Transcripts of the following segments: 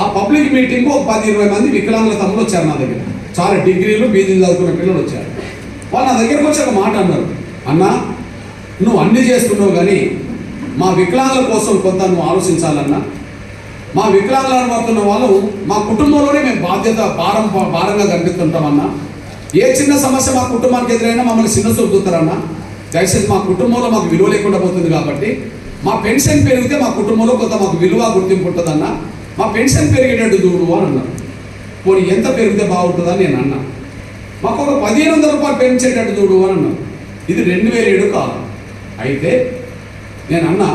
ఆ public meeting ఒక పది ఇరవై మంది వికలాంగుల తమ్ముడు వచ్చారు నా దగ్గర. చాలా డిగ్రీలు బీజీలు చదువుకున్న పిల్లలు వచ్చారు. వాళ్ళు నా దగ్గరకు వచ్చి ఒక మాట అన్నారు. అన్నా నువ్వు అన్ని చేస్తున్నావు కానీ మా వికలాంగుల కోసం కొంత నువ్వు ఆలోచించాలన్నా. మా వికలాంగులను పడుతున్న వాళ్ళు మా కుటుంబంలోనే మేము బాధ్యత భారం భారంగా కనిపిస్తుంటామన్నా. ఏ చిన్న సమస్య మా కుటుంబానికి ఎదురైనా మమ్మల్ని చిన్న చూపుతారన్నా దయచేసి మా కుటుంబంలో మాకు విలువ లేకుండా పోతుంది కాబట్టి మా పెన్షన్ పెరిగితే మా కుటుంబంలో కొంత మాకు విలువ గుర్తింపు ఉంటుందన్నా. మా పెన్షన్ పెరిగేటట్టు చూడు అని అన్నారు పోనీ ఎంత పెరిగితే బాగుంటుందని నేను అన్నా. మాకు ఒక పదిహేను వందల రూపాయలు పెంచేటట్టు చూడు అని అన్నారు ఇది రెండు వేల ఏడు కాలం అయితే నేను అన్నా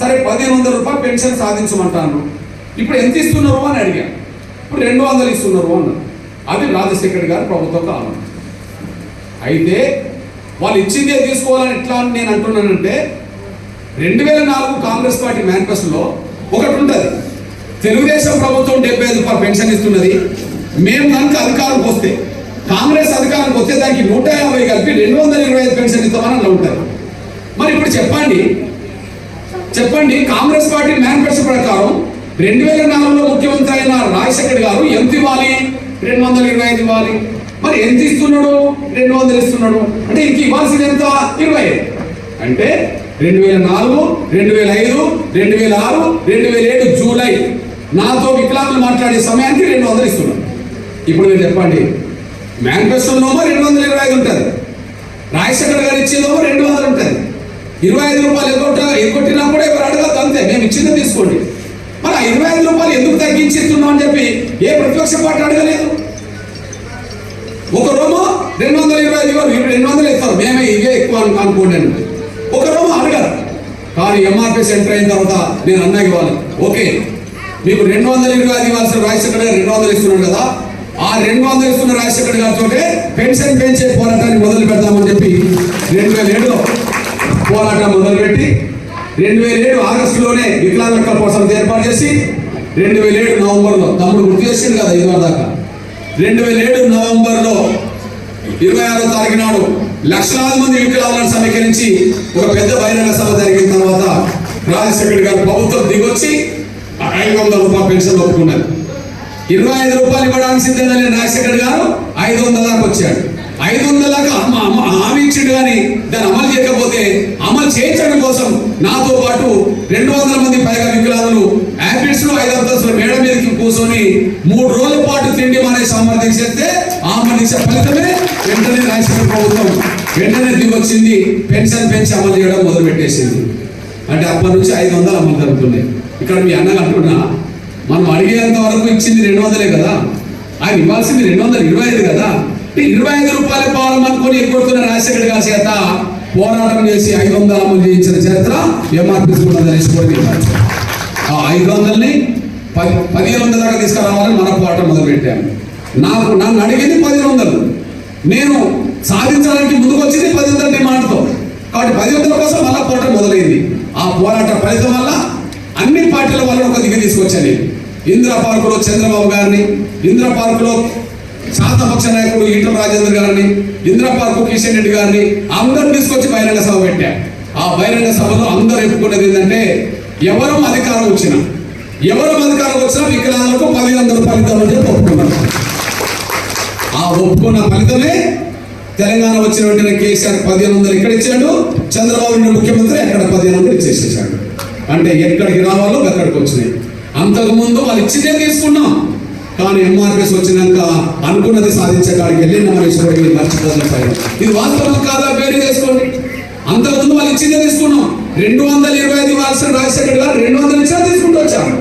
సరే పదిహేను వందల రూపాయలు పెన్షన్ సాధించమంటాను. ఇప్పుడు ఎంత ఇస్తున్నారు అని అడిగాను ఇప్పుడు రెండు వందలు ఇస్తున్నారు అన్నారు అది రాజశేఖర్ గారు ప్రభుత్వ కాలం. అయితే వాళ్ళు ఇచ్చిందే తీసుకోవాలని ఎట్లా అని నేను అంటున్నానంటే రెండు వేల నాలుగు కాంగ్రెస్ పార్టీ మేనిఫెస్టోలో ఒకటి ఉంటుంది. తెలుగుదేశం ప్రభుత్వం డెబ్బై ఐదు రూపాయలు పెన్షన్ ఇస్తున్నది. మేము కనుక అధికారంకి వస్తే కాంగ్రెస్ అధికారంకి వస్తే దానికి నూట యాభై కలిపి రెండు వందల ఇరవై ఐదు పెన్షన్ ఇస్తామని అలా ఉంటారు. మరి ఇప్పుడు చెప్పండి చెప్పండి కాంగ్రెస్ పార్టీ మేనిఫెస్టో ప్రకారం రెండు వేల నాలుగులో ముఖ్యమంత్రి అయిన రాజశేఖర్ గారు ఎంత ఇవ్వాలి? రెండు వందల ఇరవై ఐదు ఇవ్వాలి. మరి ఎంత ఇస్తున్నాడు? రెండు వందలు ఇస్తున్నాడు. అంటే ఇంక ఇవ్వాల్సింది ఎంత? ఇరవై. అంటే రెండు వేల నాలుగు రెండు వేల ఐదు రెండు వేల ఆరు రెండు వేల ఏడు జూలై నాతో వికలాంగులు మాట్లాడే సమయానికి రెండు వందలు ఇస్తున్నాను ఇప్పుడు మీరు చెప్పండి మేనిఫెస్టోలోమో రెండు వందల ఇరవై ఐదు ఉంటుంది. రాజశేఖర్ గారు ఇచ్చేదేమో రెండు వందలు ఉంటుంది. ఇరవై ఐదు రూపాయలు ఎగ్గొట్ట ఎగ్గొట్టినా కూడా ఎవరు అడగద్దు అంతే. మేము ఇచ్చిందే తీసుకోండి. మరి ఆ ఇరవై ఐదు రూపాయలు ఎందుకు తగ్గించి ఇస్తున్నాం అని చెప్పి ఏ ప్రతిపక్ష పార్టీ అడగలేదు? ఒక రోమో రెండు వందల ఇరవై ఐదు ఇవ్వరు రెండు వందలు ఇస్తారు. మేమే ఇవే ఎక్కువ అనుకోండి అని. ఒక రోమో అడగరు కానీ ఎంఆర్పీ సెంటర్ అయిన తర్వాత నేను అన్నా ఇవ్వాలి. ఓకే. మీకు రెండు వందల ఇరవై ఐదు ఇవ్వాల్సిన రాజశేఖర్ గారు రెండు వందలు ఇస్తున్నాడు కదా. ఆ రెండు వందలు ఇస్తున్న రాజశేఖర్ గారితో పెన్షన్ పెంచే పోరాటాన్ని మొదలు పెడదామని చెప్పి రెండు వేల ఏడు పోరాటం మొదలుపెట్టి రెండు వేల ఏడు ఆగస్టులోనే వికలాంగుల కోసం ఏర్పాటు చేసి రెండు వేల ఏడు నవంబర్లో తమ్ముడు గుర్తు చేసింది కదా ఇది దాకా. రెండు వేల ఏడు నవంబర్లో ఇరవై ఆరో తారీఖు నాడు లక్షలాది మంది వికలాంగులను సమీకరించి ఒక పెద్ద బహిరంగ సభ జరిగిన తర్వాత రాజశేఖర్ గారు ప్రభుత్వం దిగొచ్చి ఐదు వందల రూపాయలు పెన్షన్ ఒప్పుకున్నారు ఇరవై ఐదు రూపాయలు ఇవ్వడానికి సిద్ధంగా లేని రాజశేఖర్ గారు ఐదు వందల దాకా వచ్చాడు. ఐదు వందల దాకా అమ్మ- అమ్మ హామీ ఇచ్చిండు కానీ దాన్ని అమలు చేయకపోతే అమలు చేయించడం కోసం నాతో పాటు రెండు వందల మంది పైగా వికలాంగులు యాపిల్స్లో ఐదు అంతస్తుల మేడ మీదకి కూర్చొని మూడు రోజుల పాటు తిండి మానే సామర్థ్యం చేస్తే ఆమోదించే ఫలితమే వెంటనే రాజశేఖర ప్రభుత్వం వెంటనే దిగొచ్చింది పెన్షన్ పెంచి అమలు చేయడం మొదలు పెట్టేసింది అంటే అప్పటి నుంచి ఐదు వందలు అమలు జరుగుతున్నాయి. ఇక్కడ మీ అన్నగా అంటున్నా మనం అడిగేంత వరకు ఇచ్చింది రెండు వందలే కదా? ఆయన ఇవ్వాల్సింది రెండు వందల ఇరవై ఐదు కదా? ఇరవై ఐదు రూపాయలు పాలమనుకొని అనుకుని ఎగ్గొడుతున్న రాజశేఖర్ గారి చేత? పోరాటం చేసి ఐదు వందలు అమలు చేయించిన చరిత్ర ఎంఆర్పీ కూడా తెలుసుకొని ఆ ఐదు వందలని పది పదిహేను వందల దాకా తీసుకురావాలని మన పోరాటం మొదలుపెట్టాము. నాకు నన్ను అడిగింది పదిహేను వందలు. నేను సాధించడానికి ముందుకు వచ్చింది పది వందల డిమాండ్తో. కాబట్టి పది వందల కోసం మళ్ళా పోరాటం మొదలైంది. ఆ పోరాట ఫలితం వల్ల అన్ని పార్టీల వల్ల ఒక దిగ తీసుకొచ్చాను ఇందిరా పార్కులో చంద్రబాబు గారిని ఇందిరా పార్కులో శాతపక్ష నాయకుడు ఈటల రాజేంద్ర గారిని ఇందిరా పార్కు కిషన్ రెడ్డి గారిని అందరిని తీసుకొచ్చి బహిరంగ సభ పెట్టా. ఆ బహిరంగ సభలో అందరూ ఎప్పుకున్నది ఏంటంటే ఎవరు అధికారం వచ్చినా ఎవరు అధికారం వచ్చినా వికలాంగులకు పదిహేను వందల ఫలితాలు చెప్పి ఒప్పుకున్నారు. ఆ ఒప్పుకున్న ఫలితమే తెలంగాణ వచ్చిన వెంటనే కేసీఆర్ పదిహేను వందలు ఇక్కడ ఇచ్చాడు చంద్రబాబు నాయుడు ముఖ్యమంత్రి అక్కడ పదిహేను వందలు ఇచ్చేసేసాడు. అంటే ఎక్కడికి రావాలో అక్కడికి వచ్చినాయి. అంతకుముందు వాళ్ళు ఇచ్చిందే తీసుకున్నాం. కానీ ఎంఆర్ఎస్ వచ్చినాక అనుకున్నది సాధించే కాడికి వెళ్ళి నమ్మేశ్వరుడికి మర్చిపోలేకపోయాం ఇది వాస్తవం కాదా? పేరు చేసుకోండి. అంతకుముందు వాళ్ళు ఇచ్చిందే తీసుకున్నాం. రెండు వందల ఇరవై ఐదు వాల్సిన రాజశేఖర్ గారు రెండు వందల ఇచ్చినా తీసుకుంటూ వచ్చారు.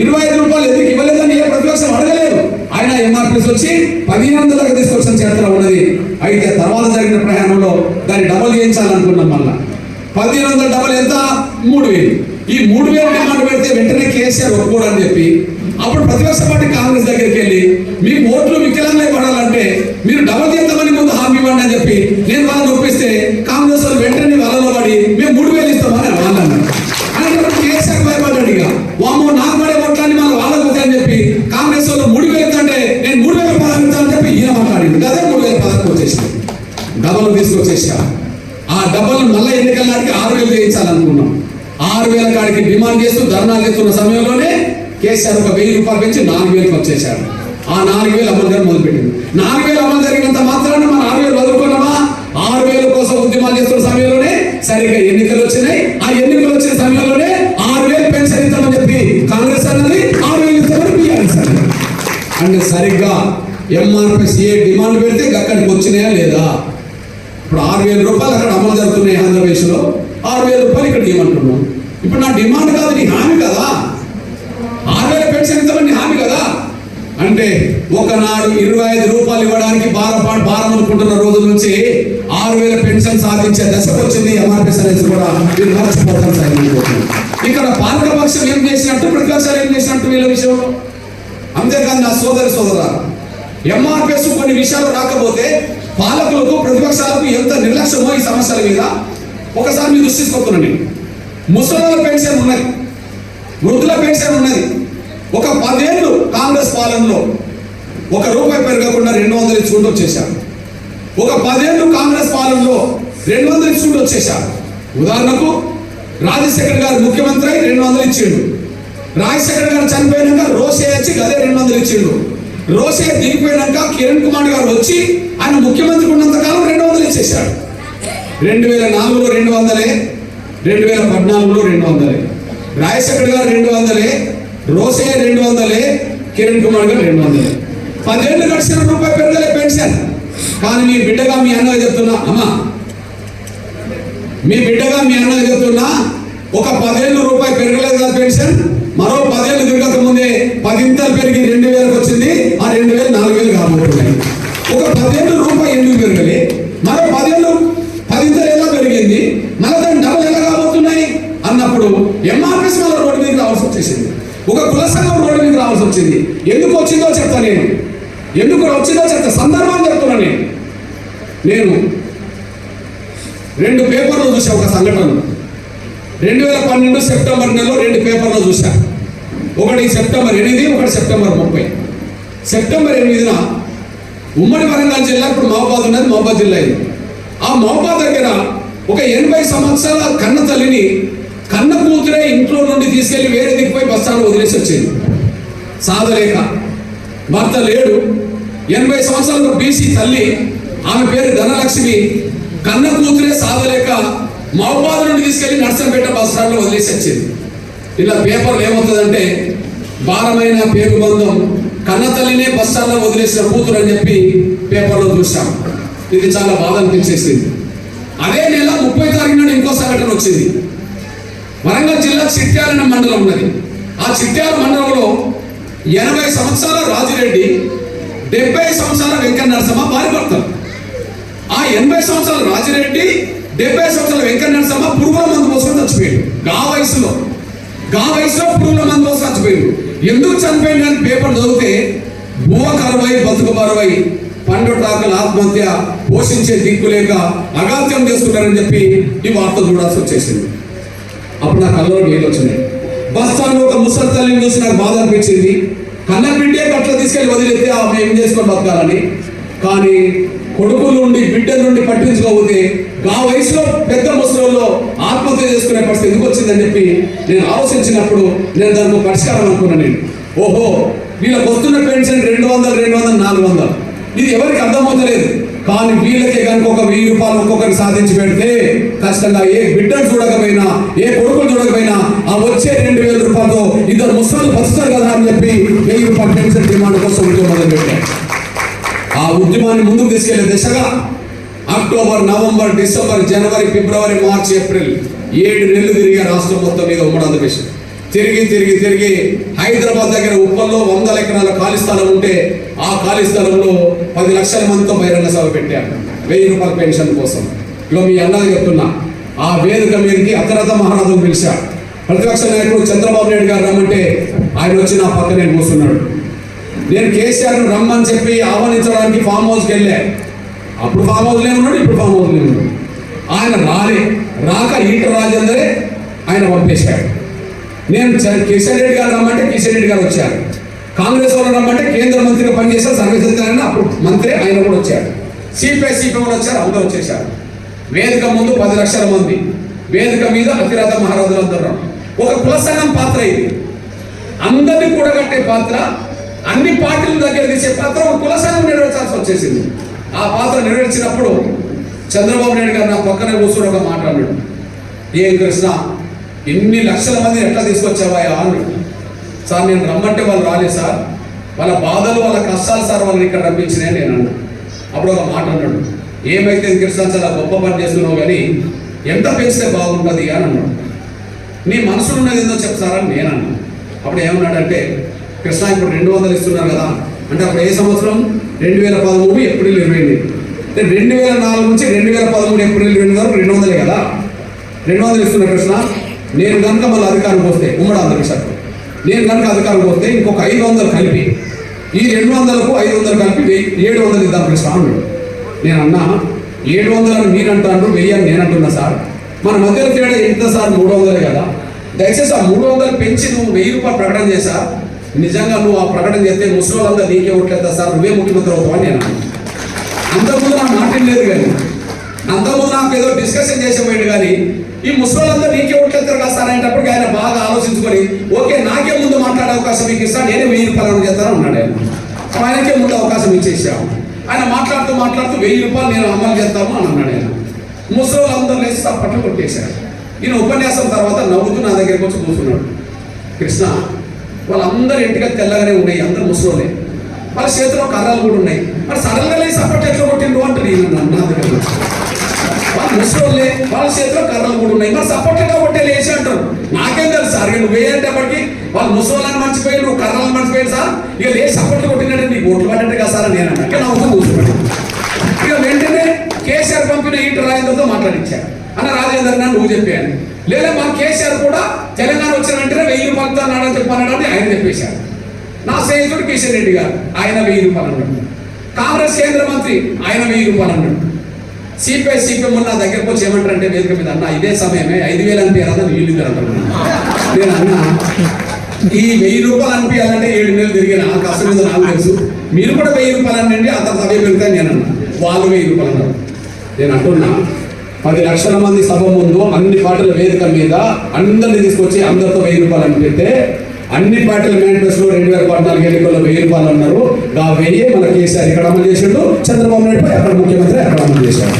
ఇరవై ఐదు రూపాయలు ఎందుకు ఇవ్వలేదని ఏ ప్రతిపక్షం అడగలేదు. ఆయన ఎంఆర్పిస్ వచ్చి పదిహేను వందలకు తీసుకొచ్చిన చరిత్ర ఉన్నది. అయితే తర్వాత జరిగిన ప్రయాణంలో దాన్ని డబల్ చేయించాలనుకున్నాం మళ్ళా. పదిహేను వందల డబల్ ఎంత? మూడు వేలు. ఈ మూడు వేల డిమాండ్ పెడితే వెంటనే కేసీఆర్ ఒప్పుకోడని చెప్పి అప్పుడు ప్రతిపక్ష పార్టీ కాంగ్రెస్ దగ్గరికి వెళ్ళి మీ ఓట్లు వికలంగా పడాలంటే మీరు డబల్ చేద్దామని ముందు హామీ ఇవ్వండి అని చెప్పి నేను వాళ్ళని ఒప్పిస్తే డిమాండ్ చేస్తూ ధర్నాలు చేస్తున్న సమయంలోనే కేసీఆర్ ఒక వెయ్యి రూపాయలు పెంచి నాలుగు వేలకు వచ్చేసారు ఆ నాలుగు వేలు అమలు జరగడం మొదలుపెట్టింది. నాలుగు వేలు అమలు జరిగినంత మాత్రాన మనం ఆరు వేలు వదులుకున్నామా? ఆరు వేల కోసం ఉద్యమాలు చేస్తున్న సమయంలోనే సరిగ్గా ఎన్నికలు వచ్చినాయి. ఆ ఎన్నికలు వచ్చిన సమయంలోనే ఆరు వేలు పెన్షన్ ఇస్తామని చెప్పి కాంగ్రెస్ అన్నది ఆరు వేలు ఇస్తామని బీఆర్ఎస్ అన్నది. అంటే సరిగ్గా ఎంఆర్ఎస్ ఏ డిమాండ్ పెడితే అక్కడికి వచ్చినాయా లేదా ఇప్పుడు ఆరు వేల రూపాయలు అక్కడ అమలు జరుగుతున్నాయి ఆంధ్రప్రదేశ్లో ఆరు వేల రూపాయలు ఇక్కడ ఇవ్వమంటున్నాం ఇప్పుడు నా డిమాండ్ కాదు నీ హామీ కదా ఆరు వేల పెన్షన్ ఇస్తామని హామీ కదా అంటే ఒకనాడు ఇరవై ఐదు రూపాయలు ఇవ్వడానికి భారం భారం అనుకుంటున్న రోజు నుంచి ఆరు వేల పెన్షన్ సాధించే దశకు వచ్చింది ఎంఆర్పీఎస్ అనేది కూడా. మీరు మర్చిపోతాను సార్ ఇక్కడ పాలకపక్షం ఏం చేసినట్టు ప్రతిపక్షాలు ఏం చేసినట్టు వీళ్ళ విషయంలో అంతేకాదు నా సోదరి సోదర ఎంఆర్పీఎస్ కొన్ని విషయాలు రాకపోతే పాలకులకు ప్రతిపక్షాలకు ఎంత నిర్లక్ష్యమో ఈ సమస్యల మీద ఒకసారి మీరు దృష్టిస్తున్నాను ముసలి పెన్షన్ ఉన్నది వృద్ధుల పెన్షన్ ఉన్నది. పాలనలో ఒక రూపాయి పెరగకుండా రెండు వందలు ఇచ్చుకుంటూ వచ్చేసారు ఒక పదేళ్ళు కాంగ్రెస్ పాలనలో రెండు వందలు ఇచ్చుకుంటూ వచ్చేసారు ఉదాహరణకు రాజశేఖర్ గారు ముఖ్యమంత్రి అయి రెండు వందలు ఇచ్చిండు. రాజశేఖర్ గారు చనిపోయినాక రోసే వచ్చి అదే రెండు వందలు ఇచ్చిండు. రోసే దిగిపోయినాక కిరణ్ కుమార్ గారు వచ్చి ఆయన ముఖ్యమంత్రి ఉన్నంత కాలం రెండు వందలు ఇచ్చేశాడు రెండు వేల నాలుగులో రెండు వందలే రెండు వేల పద్నాలుగులో రెండు వందలే. రాజశేఖర్ గారు రెండు వందలే రోసే రెండు వందలే కిరణ్ కుమార్ గారు రెండు వందలు. పదేళ్ళు గడిచిన రూపాయి పెరగలే పెన్షన్. కానీ మీ బిడ్డగా మీ అన్నగా చెప్తున్నా అమ్మా మీ బిడ్డగా మీ అన్నగా చెప్తున్నా ఒక పదేళ్ళు రూపాయి పెరగలేదు కదా పెన్షన్ మరో పదేళ్ళు తిరగక ముందే పదింతలు పెరిగి రెండు వేలకు వచ్చింది ఆ రెండు వేలు నాలుగు వేలు కాబోతున్నాయి ఒక పదేళ్ళు రూపాయి ఎందుకు పెరగలే? మరో పదేళ్ళు పదింతలు ఎలా పెరిగింది? మళ్ళీ దాని డబ్బులు ఎలా కాబోతున్నాయి అన్నప్పుడు ఎంఆర్ఎస్ వల్ల రోడ్డు మీద రావాల్సి వచ్చేసింది. ఒక కుల సంఘం రోడ్డు మీద రావాల్సి వచ్చింది. ఎందుకు వచ్చిందో చెప్తా నేను. ఎందుకు వచ్చిందో చెప్తా సందర్భాన్ని చెప్తున్నా నేను. నేను రెండు పేపర్లు చూసా ఒక సంఘటన. రెండు వేల పన్నెండు సెప్టెంబర్ నెలలో రెండు పేపర్లు చూసా. ఒకటి సెప్టెంబర్ ఎనిమిది ఒకటి సెప్టెంబర్ ముప్పై. సెప్టెంబర్ ఎనిమిదిన ఉమ్మడి వరంగల్ జిల్లా ఇప్పుడు మహబాద్ ఉన్నది మహబాద్ జిల్లా ఇది. ఆ మహబాద్ దగ్గర ఒక ఎనభై సంవత్సరాల కన్న తల్లిని కన్న కూతురే ఇంట్లో నుండి తీసుకెళ్ళి వేరే దిక్కుపోయి బస్టాండ్ వదిలేసి వచ్చేది. సాధలేక భర్త లేడు. ఎనభై సంవత్సరాలు బీసీ తల్లి. ఆమె పేరు ధనలక్ష్మి. కన్న కూతురే సాధలేక మహబాద్ నుండి తీసుకెళ్ళి నర్సంపేట బస్ స్టాండ్లో వదిలేసి వచ్చింది. ఇలా పేపర్లు ఏమవుతుందంటే భారమైన పేరు బంధం కన్న తల్లినే బస్ స్టాండ్లో వదిలేసిన కూతురు అని చెప్పి పేపర్లో చూసాం ఇది చాలా బాధ అనిపించేసింది. అదే నెల ముప్పై తారీఖు నాడు ఇంకో సంఘటన వచ్చింది. వరంగల్ జిల్లా చిట్యాల అనే మండలం ఉన్నది. ఆ చిట్యాల మండలంలో ఎనభై సంవత్సరాల రాజిరెడ్డి డెబ్బై సంవత్సరాల వెంకట నరసమ్మ భార్య ఆ ఎనభై సంవత్సరాల రాజిరెడ్డి డెబ్బై సంవత్సరాల వెంకట నరసమ్మ పురుగుల మందు కోసం చచ్చిపోయాడు. గా వయసులో. గా వయసులో పురుగుల మందు కోసం చచ్చిపోయాడు. ఎందుకు చనిపోయింది అని పేపర్ చదివితే భూమ కరువై బతుకు బరువై పండుటాకుల ఆత్మహత్య పోషించే దిక్కు లేక అగాత్యం చేసుకున్నారని చెప్పి ఈ వార్త చూడాల్సి వచ్చేసింది. అప్పుడు నా కళ్ళలో నీళ్ళు వచ్చినాయి బస్ స్టాండ్ ఒక ముసలి చూసి నాకు బాధ అనిపించింది. కన్న బిడ్డే గట్ల తీసుకెళ్ళి వదిలేస్తే ఆమె ఏం చేసుకొని బతకాలని. కానీ కొడుకు నుండి బిడ్డ నుండి పట్టించుకోకపోతే ఆ వయసులో పెద్ద ముసలిలో ఆత్మహత్య చేసుకునే పరిస్థితి ఎందుకు వచ్చిందని చెప్పి నేను ఆలోచించినప్పుడు నేను దానికి పరిష్కారం అనుకున్నాను నేను. ఓహో వీళ్ళకి వస్తున్న పెన్షన్ రెండు వందలు రెండు వందలు నాలుగు వందలు. ఇది ఎవరికి అర్థమవుతలేదు. కానీ వీళ్ళకే కనుక ఒక వెయ్యి రూపాయలు ఒక్కొక్కరికి సాధించి పెడితే ఖచ్చితంగా ఏ బిడ్డను చూడకపోయినా ఏ కొడుకులు చూడకపోయినా ఆ వచ్చే రెండు వేల రూపాయలతో ఇద్దరు ముసలు బతుకుతారు కదా అని చెప్పి వెయ్యి రూపాయలు పెన్షన్ డిమాండ్ కోసం ఉద్యమం పెట్టారు. ఆ ఉద్యమాన్ని ముందుకు తీసుకెళ్ళే దిశగా అక్టోబర్ నవంబర్ డిసెంబర్ జనవరి ఫిబ్రవరి మార్చి ఏప్రిల్ ఏడు నెలలు తిరిగే రాష్ట్రం మొత్తం మీద ఉమ్మడి ఆంధ్రప్రదేశ్. తిరిగి తిరిగి తిరిగి హైదరాబాద్ దగ్గర ఉప్పల్లో వందల ఎకరాల ఖాళీ స్థలం ఉంటే ఆ ఖాళీ స్థలంలో పది లక్షల మందితో బహిరంగ సభ పెట్టారు. వెయ్యి రూపాయల పెన్షన్ కోసం. ఇక మీ అన్నది చెప్తున్నా. ఆ వేదిక మీదకి అతరత మహారాజును పిలిచాడు. ప్రతిపక్ష నాయకుడు చంద్రబాబు నాయుడు గారు రమ్మంటే ఆయన వచ్చి నా పక్కనే కూర్చున్నాడు. నేను కేసీఆర్ రమ్మని చెప్పి ఆహ్వానించడానికి ఫామ్ హౌస్కి వెళ్ళా. అప్పుడు ఫామ్ హౌస్లో ఉన్నాడు ఇప్పుడు ఫామ్ హౌస్లో ఉన్నాడు ఆయన రాలే. రాక ఈట రాజేందరే ఆయన పంపేశాడు. నేను కిషన్ రెడ్డి గారు రమ్మంటే కిషన్ రెడ్డి గారు వచ్చారు. కాంగ్రెస్ వాళ్ళు రమ్మంటే కేంద్ర మంత్రిగా పనిచేశారు సర్వసత్యాన్ని అప్పుడు మంత్రి ఆయన కూడా వచ్చారు సిపిఐ సిపిఐ కూడా వచ్చారు అందరూ వచ్చేసారు వేదిక ముందు పది లక్షల మంది. వేదిక మీద అతిరథ మహారాజులు అందరూ. ఒక కుల పాత్ర ఇది. అందరినీ కూడగట్టే పాత్ర అన్ని పార్టీల దగ్గర తీసే పాత్ర ఒక కులసంగం నెరవేర్చాల్సి వచ్చేసింది. ఆ పాత్ర నెరవేర్చినప్పుడు చంద్రబాబు నాయుడు గారు నా పక్కనే కూర్చుని ఒక మాట్లాడాడు ఏం కృష్ణ ఇన్ని లక్షల మంది ఎట్లా తీసుకొచ్చావా ఆన్ సార్ నేను రమ్మంటే వాళ్ళు రాలేదు సార్. వాళ్ళ బాధలు వాళ్ళ కష్టాలు సార్ వాళ్ళని ఇక్కడ రప్పించినాయి నేను అన్నాను అప్పుడు ఒక మాట అన్నాడు. ఏమైతే కృష్ణ చాలా గొప్ప పని చేస్తున్నావు కానీ ఎంత పెంచితే బాగుంటుంది అని అన్నాడు. నీ మనసులో ఉన్నది ఏందో చెప్తారని నేను అన్నాను. అప్పుడు ఏమన్నాడంటే కృష్ణ ఇప్పుడు రెండు వందలు ఇస్తున్నారు కదా. అంటే అప్పుడు ఏ సంవత్సరం? రెండు వేల పదమూడు ఏప్రిల్ ఇరవై ఎనిమిది. రెండు వేల నాలుగు నుంచి రెండు వేల పదమూడు ఏప్రిల్ ఇరవై వరకు రెండు వందలే కదా. రెండు వందలు ఇస్తున్నారు కృష్ణ. నేను కనుక మళ్ళీ అధికారం వస్తే ఉమ్మడి ఆంధ్రప్రదేశ్ నేను కనుక అధికారం వస్తే ఇంకొక ఐదు వందలు కలిపి ఈ రెండు వందలకు ఐదు వందలు కలిపి ఏడు వందలు ఇద్దాం కృష్ణ నేను అన్నా ఏడు వందలని మీరు అంటారు వెయ్యి అని నేను అంటున్నా సార్. మన మధ్య తేడా ఎంత సార్? మూడు వందలే కదా. దయచేసి ఆ మూడు వందలు పెంచి నువ్వు వెయ్యి రూపాయలు ప్రకటన చేశా నిజంగా నువ్వు ఆ ప్రకటన చేస్తే ముసలి వాళ్ళంతా నీకే ఓట్లేదా సార్. నువ్వే ముఖ్యమంత్రి అవుతావు అని నేను అంతకుముందు నా మాట లేదు కానీ అంతకుముందు నాకు ఏదో డిస్కషన్ పోయాడు కానీ ఈ ముసలింతా ఓకే నాకే ముందు మాట్లాడే అవకాశం మీకు ఇస్తాను నేనే వెయ్యి రూపాయలు చేస్తాను అన్నాడు ఆయన. ఆయనకే ముందు అవకాశం ఇచ్చేసాము. ఆయన మాట్లాడుతూ మాట్లాడుతూ వెయ్యి రూపాయలు నేను అమలు చేస్తాము అని అన్నాడు ఆయన. ముసలి అందరూ లేచి తప్పట్లు కొట్టేశాడు ఈయన ఉపన్యాసం తర్వాత నవ్వుతూ నా దగ్గరికి వచ్చి కూర్చున్నాడు. కృష్ణ వాళ్ళందరూ ఇంటికి తెల్లగానే ఉన్నాయి అందరు ముసలోలే వాళ్ళ చేతిలో కర్రలు కూడా ఉన్నాయి. మరి సడన్గా లేచి అప్పట్లో ఎట్లా కొట్టిండు అంటారు నేను నా దగ్గర వాళ్ళు ముసలోళ్ళే వాళ్ళ చేతిలో కర్రలు కూడా ఉన్నాయి. మరి సపోర్ట్ కాబట్టి కొట్టే లేచి అంటారు. నాకేం తెలుసు సార్ ఇక నువ్వు వేయంటప్పటికి వాళ్ళు ముసలోళ్ళని మర్చిపోయి నువ్వు కర్రలను మర్చిపోయారు సార్? ఇక లేచి సపోర్ట్ కొట్టినట్టు నీకు ఓట్లు పడ్డట్టు కదా సార్ నేను అంటే నా నవ్వుతూ కూర్చోబెట్టి ఇక వెంటనే కేసీఆర్ పంపిన ఈట రాజేంద్రతో మాట్లాడించారు అన్న రాజేంద్ర అన్న నువ్వు చెప్పాను లేదా మా కేసీఆర్ కూడా తెలంగాణ వచ్చిన వెంటనే వెయ్యి రూపాయలతో అన్నాడని అని ఆయన చెప్పేశారు. నా స్నేహితుడు కిషన్ రెడ్డి గారు ఆయన వెయ్యి రూపాయలు అన్నాడు. కాంగ్రెస్ కేంద్ర మంత్రి ఆయన వెయ్యి రూపాయలు అన్నాడు. సిపిఐ సిపిఎం నా దగ్గరకు వచ్చి ఏమంటారంటే వేదిక మీద అన్న ఇదే సమయమే ఐదు వేలు అనిపించాలని వీళ్ళు ఇద్దరు అంటారు? నేను అన్న ఈ వెయ్యి రూపాయలు అనిపించాలంటే ఏడు నెలలు తిరిగిన ఆ కష్టం మీద నాకు తెలుసు. మీరు కూడా వెయ్యి రూపాయలు అనండి అంత అవే పెడతాను నేను అన్న. వాళ్ళు వెయ్యి రూపాయలు అన్నారు. నేను అంటున్నా పది లక్షల మంది సభ ముందు అన్ని పాటల వేదిక మీద అందరిని తీసుకొచ్చి అందరితో వెయ్యి రూపాయలు అనిపిస్తే అన్ని పార్టీల మేనిఫెస్టో రెండు వేల పద్నాలుగు ఎన్నికల్లో వెయ్యి రూపాయలు అన్నారు ఆ వెయ్యి మన కేసీఆర్ ఇక్కడ అమలు చేసిండు చంద్రబాబు నాయుడు అక్కడ ముఖ్యమంత్రి అక్కడ అమలు చేశాడు.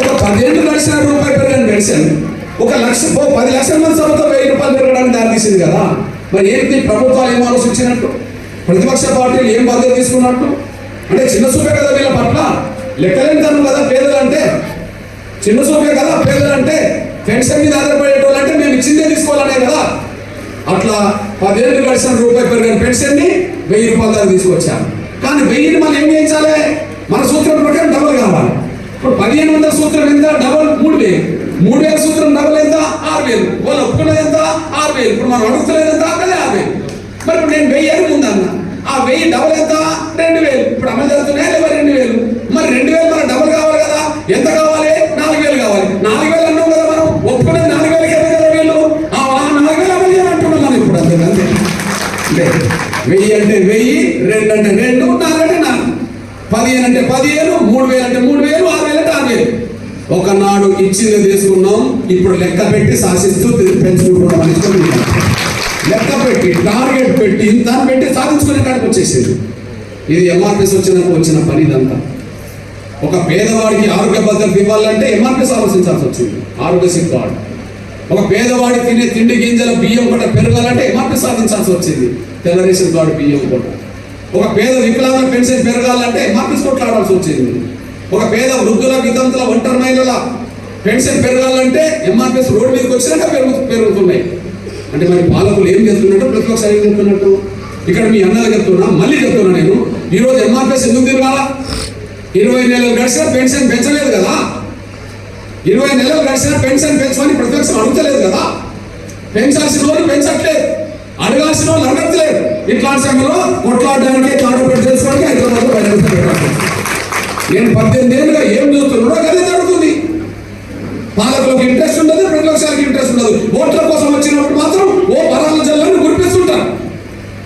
ఒక పదిహేను లక్షల రూపాయలు పెరగని మెడిసిన్ ఒక లక్ష పది లక్షల మంది సభతో వెయ్యి రూపాయలు పెరగడానికి దారితీసింది కదా. మరి ఏంటి ప్రభుత్వాలు ఏం ఆలోచించినట్టు? ప్రతిపక్ష పార్టీలు ఏం బాధ్యత తీసుకున్నట్టు? అంటే చిన్న చూపే కదా వీళ్ళ పట్ల? లెక్కలేని తను కదా పేదలు అంటే చిన్న చూపే కదా పేదలు అంటే పెన్షన్ మీద ఆధారపడేటోళ్ళు అంటే మేము ఇచ్చిందే తీసుకోవాలనే కదా. అట్లా పదిహేను గడిచిన రూపాయి పెరిగిన పెన్షన్ని వెయ్యి రూపాయల దాకా తీసుకొచ్చాను కానీ వెయ్యిని మనం ఏం చేయించాలి? మన సూత్రం ప్రకారం డబుల్ కావాలి. ఇప్పుడు పదిహేను వందల సూత్రం ఎంత? డబల్ మూడు వేలు. మూడు వేల సూత్రం డబల్ ఎంత? ఆరు వేలు. వాళ్ళు ఒప్పుకున్నది ఎంత? ఆరు వేలు. ఇప్పుడు మనం అడుగుతున్నది ఎంత? అక్కడే ఆరు వేలు. మరి ఇప్పుడు నేను వెయ్యి అని ముందు ఆ వెయ్యి డబల్ ఎంత? రెండు వేలు. ఇప్పుడు అమలు జరుగుతున్నాయా లేవా రెండు వేలు? మరి రెండు వేలు మనకు డబల్ కావాలి కదా. ఎంత అంటే రెండు నాలుగంటే నాలుగు. పదిహేను అంటే పదిహేను మూడు వేలు అంటే మూడు వేలు ఆరు వేలు అంటే ఆరు వేలు. ఒకనాడు ఇచ్చింది తీసుకున్నాం ఇప్పుడు లెక్క పెట్టి శాసిస్తూ పెంచుకుంటున్నాం ఇష్టం లెక్క పెట్టి టార్గెట్ పెట్టి ఇంత పెట్టి సాధించుకునే కాడికి వచ్చేసింది. ఇది ఎంఆర్పిస్ వచ్చినాక వచ్చిన పని ఇదంతా. ఒక పేదవాడికి ఆరోగ్య భద్రత ఇవ్వాలంటే ఎంఆర్పిస్ ఆలోచించాల్సి వచ్చింది. ఆరోగ్యశ్రీ కార్డు ఒక పేదవాడి తినే తిండి గింజల బియ్యం కూడా పెరగాలంటే ఎంఆర్పి సాధించాల్సి వచ్చింది. తెల్ల రేషన్ కార్డు బియ్యం కూడా ఒక పేద వికలాంగుల పెన్షన్ పెరగాలంటే ఎంఆర్పి కొట్లాడాల్సి వచ్చింది. ఒక పేద వృద్ధుల వితంతుల ఒంటరి మహిళల పెన్షన్ పెరగాలంటే ఎంఆర్పిఎస్ రోడ్డు మీదకి వచ్చినాక పెరుగు పెరుగుతున్నాయి. అంటే మరి పాలకులు ఏం చేస్తున్నట్టు? ప్రతి ఒక్కసారి చెప్తున్నట్టు ఇక్కడ మీ అన్నలు చెప్తున్నా మళ్ళీ చెప్తున్నా నేను. ఈరోజు ఎంఆర్పిఎస్ ఎందుకు తిరగాల? ఇరవై నెలలు గడిచిన పెన్షన్ పెంచలేదు కదా? ఇరవై నెలలు గడిచిన పెన్షన్ పెంచమని ప్రతిపక్షం అడుగుతలేదు కదా? పెంచాల్సిన వాళ్ళు పెంచట్లేదు. అడగాల్సిన వాళ్ళు అడగట్లేదు. ఇట్లాంటి సమయంలో కొట్లాడడానికి తాడుపడి చేసుకోవడానికి హైదరాబాద్ బయలుదేరుతాను నేను పద్దెనిమిది ఏళ్ళుగా ఏం చూస్తున్నాడో అదే జరుగుతుంది. పాలకులకు ఇంట్రెస్ట్ ఉండదు ప్రతిపక్షాలకు ఇంట్రెస్ట్ ఉండదు. ఓట్ల కోసం వచ్చినప్పుడు మాత్రం ఓ పరాలు